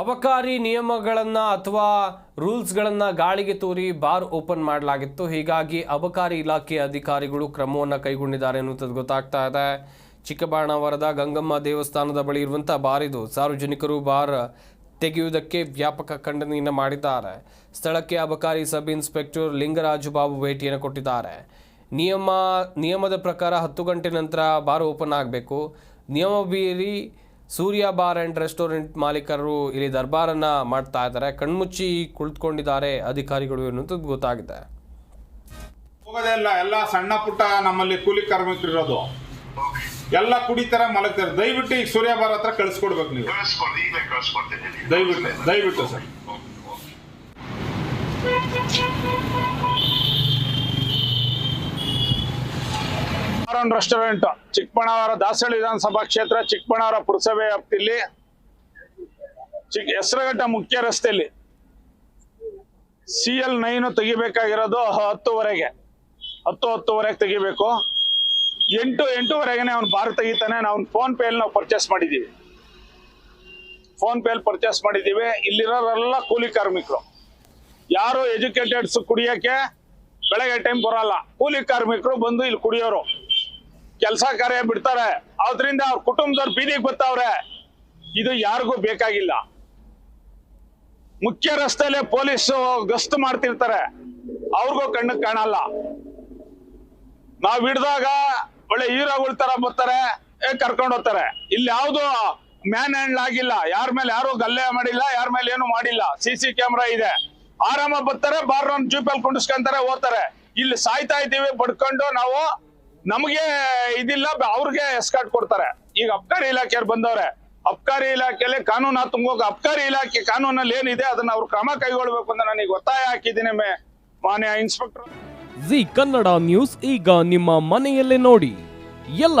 ಅಬಕಾರಿ ನಿಯಮಗಳನ್ನು ಅಥವಾ ರೂಲ್ಸ್ಗಳನ್ನು ಗಾಳಿಗೆ ತೂರಿ ಬಾರ್ ಓಪನ್ ಮಾಡಲಾಗಿತ್ತು. ಹೀಗಾಗಿ ಅಬಕಾರಿ ಇಲಾಖೆ ಅಧಿಕಾರಿಗಳು ಕ್ರಮವನ್ನು ಕೈಗೊಂಡಿದ್ದಾರೆ ಅನ್ನುವಂಥದ್ದು ಗೊತ್ತಾಗ್ತಾ ಇದೆ. ಚಿಕ್ಕಬಾಣವರದ ಗಂಗಮ್ಮ ದೇವಸ್ಥಾನದ ಬಳಿ ಇರುವಂಥ ಬಾರ್ ಇದು. ಸಾರ್ವಜನಿಕರು ಬಾರ್ ತೆಗೆಯುವುದಕ್ಕೆ ವ್ಯಾಪಕ ಖಂಡನೆಯನ್ನು ಮಾಡಿದ್ದಾರೆ. ಸ್ಥಳಕ್ಕೆ ಅಬಕಾರಿ ಸಬ್ ಇನ್ಸ್ಪೆಕ್ಟರ್ ಲಿಂಗರಾಜು ಬಾಬು ಭೇಟಿಯನ್ನು ಕೊಟ್ಟಿದ್ದಾರೆ. ನಿಯಮ, ನಿಯಮದ ಪ್ರಕಾರ ಹತ್ತು ಗಂಟೆ ನಂತರ ಬಾರ್ ಓಪನ್ ಆಗಬೇಕು. ನಿಯಮ ಬೀರಿ ಸೂರ್ಯ ಬಾರ್ ಆ್ಯಂಡ್ ರೆಸ್ಟೋರೆಂಟ್ ಮಾಲೀಕರು ಇಲ್ಲಿ ದರ್ಬಾರನ್ನು ಮಾಡ್ತಾ ಇದ್ದಾರೆ. ಕಣ್ಮುಚ್ಚಿ ಕುಳಿತುಕೊಂಡಿದ್ದಾರೆ ಅಧಿಕಾರಿಗಳು ಎನ್ನುವಂಥದ್ದು ಗೊತ್ತಾಗಿದೆ. ಹೋಗೋದೇ ಇಲ್ಲ. ಎಲ್ಲ ಸಣ್ಣ ಪುಟ್ಟ ನಮ್ಮಲ್ಲಿ ಕೂಲಿ ಕಾರ್ಮಿಕರು ಇರೋದು. ಎಲ್ಲ ಕುಡಿತಾರೆ ಮಲಗ್ತಾರೆ. ದಯವಿಟ್ಟು ಈಗ ಸೂರ್ಯ ಬಾರ್ ಹತ್ರ ಕಳಿಸ್ಕೊಡ್ಬೇಕು ನೀವು. ದಯವಿಟ್ಟು ದಯವಿಟ್ಟು sir. Aaron restaurant Chikkaballapur Dasahalli ವಿಧಾನಸಭಾ ಕ್ಷೇತ್ರ ಚಿಕ್ಕಬಳ್ಳಾವರ ಪುರಸಭೆ ವ್ಯಾಪ್ತಿಯಲ್ಲಿ, ಚಿಕ್ಕ ಹೆಸರುಘಟ್ಟ ಮುಖ್ಯ ರಸ್ತೆಯಲ್ಲಿ ಸಿ ಎಲ್ ನೈನ್ ತೆಗಿಬೇಕಾಗಿರೋದು ಹತ್ತುವರೆಗೆ. ಹತ್ತು ಹತ್ತುವರೆಗೆ ತೆಗಿಬೇಕು. ಎಂಟು ಎಂಟೂವರೆಗೆ ಅವ್ನು ಬಾರ್ ತೆಗಿತಾನೆ. ನಾವು ಫೋನ್ ಪೇ ನಾವು ಪರ್ಚೇಸ್ ಮಾಡಿದೀವಿ. ಫೋನ್ ಪೇ ಪರ್ಚೇಸ್ ಮಾಡಿದೀವಿ. ಇಲ್ಲಿರೋರೆಲ್ಲ ಕೂಲಿ ಕಾರ್ಮಿಕರು. ಯಾರು ಎಜುಕೇಟೆಡ್ಸ್ ಕುಡಿಯಕ್ಕೆ ಬೆಳಗ್ಗೆ ಟೈಮ್ ಬರಲ್ಲ. ಕೂಲಿ ಕಾರ್ಮಿಕರು ಬಂದು ಇಲ್ಲಿ ಕುಡಿಯೋರು. ಕೆಲಸ ಕಾರ್ಯ ಬಿಡ್ತಾರೆ. ಅದರಿಂದ ಅವ್ರ ಕುಟುಂಬದವ್ರು ಬೀದಿಗೆ ಬರ್ತಾವ್ರೆ ಇದು ಯಾರಿಗೂ ಬೇಕಾಗಿಲ್ಲ. ಮುಖ್ಯ ರಸ್ತೆಯಲ್ಲಿ ಪೊಲೀಸ್ ಗಸ್ತು ಮಾಡ್ತಿರ್ತಾರೆ. ಅವ್ರಿಗೂ ಕಣ್ಣು ಕಾಣಲ್ಲ. ನಾವ್ ಹಿಡ್ದಾಗ ಒಳ್ಳೆ ಹೀರೋಗಳ ತರ ಬರ್ತಾರೆ ಕರ್ಕೊಂಡು ಹೋಗ್ತಾರೆ. ಇಲ್ಲಿ ಯಾವ್ದು ಮ್ಯಾನ್ ಹ್ಯಾಂಡ್ ಆಗಿಲ್ಲ. ಯಾರ ಮೇಲೆ ಯಾರು ಗಲ್ಲೆ ಮಾಡಿಲ್ಲ, ಯಾರ ಮೇಲೆ ಏನು ಮಾಡಿಲ್ಲ. ಸಿ ಸಿ ಕ್ಯಾಮ್ರಾ ಇದೆ. ಆರಾಮ ಬರ್ತಾರೆ ಬಾರ್ ಜೀಪಲ್ಲಿ ಕುಂಡಿಸ್ಕೊಂತಾರೆ ಹೋಗ್ತಾರೆ ಇಲ್ಲಿ ಸಾಯ್ತಾ ಇದ್ದೀವಿ, ಬಡ್ಕೊಂಡು ನಾವು ನಮಗೆ ಇದಿಲ್ಲ ಅವ್ರಿಗೆ ಎಸ್ಕಾಟ್ ಕೊಡ್ತಾರೆ. ಈಗ ಅಬ್ಕಾರಿ ಇಲಾಖೆಯವ್ರು ಬಂದವ್ರೆ, ಅಬ್ಕಾರಿ ಇಲಾಖೆಯಲ್ಲಿ ಕಾನೂನು ತುಂಬೋಗ ಅಬ್ಕಾರಿ ಇಲಾಖೆ ಕಾನೂನಲ್ಲಿ ಏನಿದೆ ಅದನ್ನ ಅವ್ರು ಕ್ರಮ ಕೈಗೊಳ್ಬೇಕು ಅಂತ ನನಗೆ ಒತ್ತಾಯ ಹಾಕಿದ್ದೀನಿ ಮಾನ್ಯ ಇನ್ಸ್ಪೆಕ್ಟರ್ ಜಿ ಕನ್ನಡ ನ್ಯೂಸ್, ಈಗ ನಿಮ್ಮ ಮನೆಯಲ್ಲೇ ನೋಡಿ. ಎಲ್ಲ